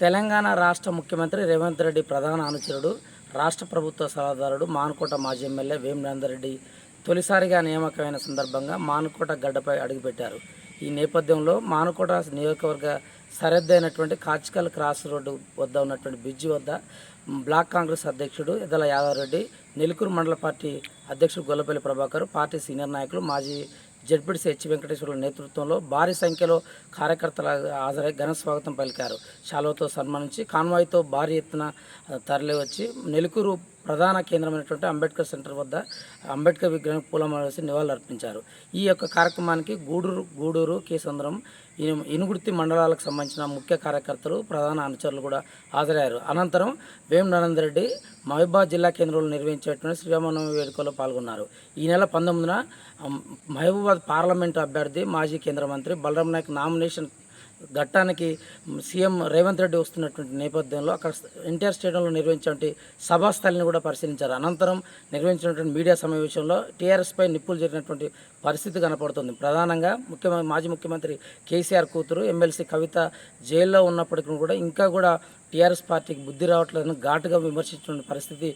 తెలంగాణ రాష్ట్ర ముఖ్యమంత్రి రేవంత్ రెడ్డి ప్రధాన అనుచరుడు రాష్ట్ర ప్రభుత్వ సలహాదారుడు మానుకోట మాజీ ఎమ్మెల్యే వేమినందర్ రెడ్డి తొలిసారిగా నియామకమైన సందర్భంగా మానుకోట గడ్డపై అడుగుపెట్టారు. ఈ నేపథ్యంలో మానుకోట నియోజకవర్గ సరిహద్దైనటువంటి కాచికల్ క్రాస్ రోడ్డు వద్ద ఉన్నటువంటి బ్రిడ్జి వద్ద బ్లాక్ కాంగ్రెస్ అధ్యక్షుడు ఎదల యాదవరెడ్డి నెలుకూరు మండల పార్టీ అధ్యక్షుడు గొల్లపల్లి ప్రభాకర్ పార్టీ సీనియర్ నాయకులు మాజీ జడ్పీడీసీ హెచ్ వెంకటేశ్వరుల నేతృత్వంలో భారీ సంఖ్యలో కార్యకర్తలు హాజరై ఘన స్వాగతం పలికారు. శాలువతో సన్మానించి కాన్వాయ్తో భారీ ఎత్తున తరలి వచ్చి నెలుకూరు ప్రధాన కేంద్రమైనటువంటి అంబేద్కర్ సెంటర్ వద్ద అంబేద్కర్ విగ్రహం పూలమాల వేసి నివాళులర్పించారు ఈ యొక్క కార్యక్రమానికి గూడూరు గూడూరు కేసంద్రం ఇను- ఇనుగుర్తి మండలాలకు సంబంధించిన ముఖ్య కార్యకర్తలు ప్రధాన అనుచరులు కూడా హాజరయ్యారు. అనంతరం వేం రెడ్డి మహబూబాద్ జిల్లా కేంద్రంలో నిర్వహించేటువంటి శ్రీరామనవమి వేడుకలో పాల్గొన్నారు. ఈ నెల పంతొమ్మిదిన మహబూబాద్ పార్లమెంటు అభ్యర్థి మాజీ కేంద్ర మంత్రి బలరాం నాయక్ నామినేషన్ ఘట్టానికి సీఎం రేవంత్ రెడ్డి వస్తున్నటువంటి నేపథ్యంలో అక్కడ ఎన్టీఆర్ స్టేడియంలో నిర్వహించినటువంటి సభాస్థలిని కూడా పరిశీలించారు. అనంతరం నిర్వహించినటువంటి మీడియా సమావేశంలో టీఆర్ఎస్పై నిప్పులు జరిగినటువంటి పరిస్థితి కనపడుతుంది. ప్రధానంగా ముఖ్యమంత్రి మాజీ ముఖ్యమంత్రి కేసీఆర్ కూతురు ఎమ్మెల్సీ కవిత జైల్లో ఉన్నప్పటికీ కూడా ఇంకా కూడా టీఆర్ఎస్ పార్టీకి బుద్ధి రావట్లేదని ఘాటుగా విమర్శించిన పరిస్థితి